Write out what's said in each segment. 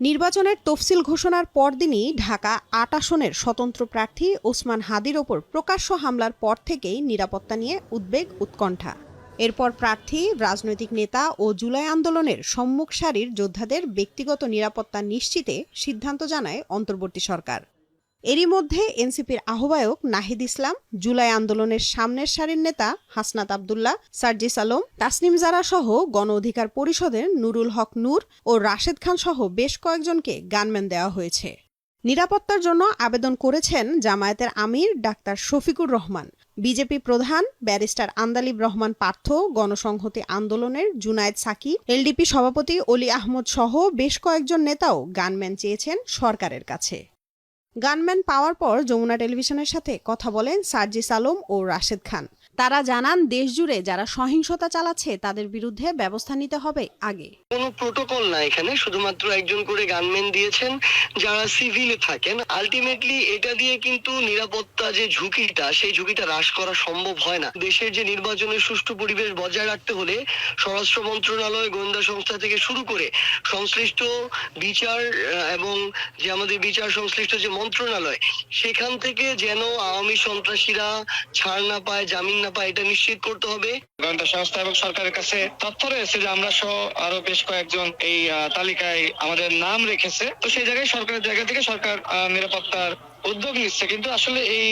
নির্বাচনের তফসিল ঘোষণার পরদিনই ঢাকা আট আসনের স্বতন্ত্র প্রার্থী ওসমান হাদির ওপর প্রকাশ্য হামলার পর থেকেই নিরাপত্তা নিয়ে উদ্বেগ, উৎকণ্ঠা। এরপর প্রার্থী, রাজনৈতিক নেতা ও জুলাই আন্দোলনের সম্মুখ সারির যোদ্ধাদের ব্যক্তিগত নিরাপত্তা নিশ্চিতে সিদ্ধান্ত জানায় অন্তর্বর্তী সরকার। এরই মধ্যে এনসিপির আহ্বায়ক নাহিদ ইসলাম, জুলাই আন্দোলনের সামনের সারির নেতা হাসনাত আবদুল্লাহ, সার্জিস আলম, তাসনিম জারা সহ গণ অধিকার পরিষদের নুরুল হক নূর ও রাশেদ খান সহ বেশ কয়েকজনকে গানম্যান দেওয়া হয়েছে। নিরাপত্তার জন্য আবেদন করেছেন জামায়াতের আমির ডাক্তার শফিকুর রহমান। বিজেপি প্রধান ব্যারিস্টার আন্দালিব রহমান পার্থ, গণসংহতি আন্দোলনের জুনায়েদ সাকি, এলডিপি সভাপতি অলি আহমদ সহ বেশ কয়েকজন নেতাও গানম্যান চেয়েছেন সরকারের কাছে। গানম্যান পাওয়ার পর যমুনা টেলিভিশনের সাথে কথা বলেন সার্জিস আলম ও রাশেদ খান। তারা জানান দেশ জুড়ে যারা সহিংসতা চালাচ্ছে, তাদের বিরুদ্ধে ব্যবস্থা নিতে হবে আগে। কোনো প্রোটোকল না এখানে, শুধুমাত্র একজন করে গানম্যান দিয়েছেন যারা সিভিলে থাকেন। আলটিমেটলি এটা দিয়ে কিন্তু নিরাপত্তা যে ঝুঁকিটা, সেই ঝুঁকিটা হ্রাস করা সম্ভব হয় না। দেশের যে নির্বাচনের সুষ্ঠু পরিবেশ বজায় রাখতে হলে স্বরাষ্ট্র মন্ত্রণালয়, গোয়েন্দা সংস্থা থেকে শুরু করে সংশ্লিষ্ট বিচার এবং যে আমাদের বিচার সংশ্লিষ্ট যে মন্ত্রণালয়, সেখান থেকে যেন আওয়ামী সন্ত্রাসীরা ছাড় না পায়, জামিন না বা এটা নিশ্চিত করতে হবে। গোয়েন্দা সংস্থা এবং সরকারের কাছে তথ্য রয়েছে যে আমরা সহ আরও বেশ কয়েকজন এই তালিকায় আমাদের নাম রেখেছে। তো সেই জায়গায় সরকারের জায়গা থেকে সরকার নিরাপত্তার উদ্যোগ নিচ্ছে। কিন্তু আসলে এই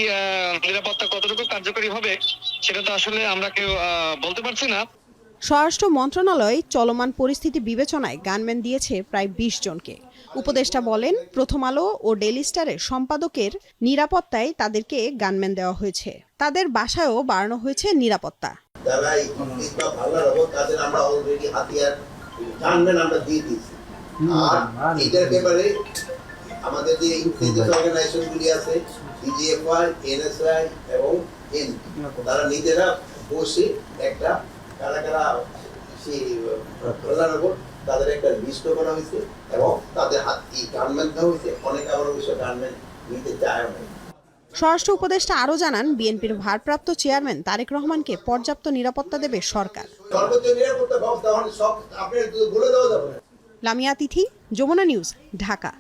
নিরাপত্তা কতটুকু কার্যকরী হবে, সেটা তো আসলে আমরা কেউ বলতে পারছি না। স্বরাষ্ট্র মন্ত্রণালয় চলমান পরিস্থিতি বিবেচনায় গানম্যান দিয়েছে প্রায় বিশ জনকে। উপদেষ্টা বলেন প্রথম আলো ও ডেলি স্টারের সম্পাদকের নিরাপত্তায় তাদেরকে গানম্যান দেওয়া হয়েছে। তাদের বাসায়ও বাড়ানো হয়েছে নিরাপত্তা। যারা এই ইসলাম আল্লাহর রহমত তাদের আমরা অলরেডি হাতিয়ার গানম্যান আমরা দিয়ে দিয়েছি। আর এটার ব্যাপারে আমাদের যে ইনক্লুসিভ অর্গানাইজেশনগুলি আছে ডিজিএফআই এনএসআই এবং তারা নিজেরা বসে একটা কারা কারা সেই প্রধান তাদের একটা লিস্ট করা হয়েছে এবং তাদের হাত এই গানম্যান দেওয়া হয়েছে। অনেক আবার অবশ্য গানম্যান নিতে চায় না স্বরাষ্ট্র উপদেষ্টা আরও জানান বিএনপির ভারপ্রাপ্ত চেয়ারম্যান তারেক রহমানকে পর্যাপ্ত নিরাপত্তা দেবে সরকার। লামিয়া তিথি যমুনা নিউজ ঢাকা।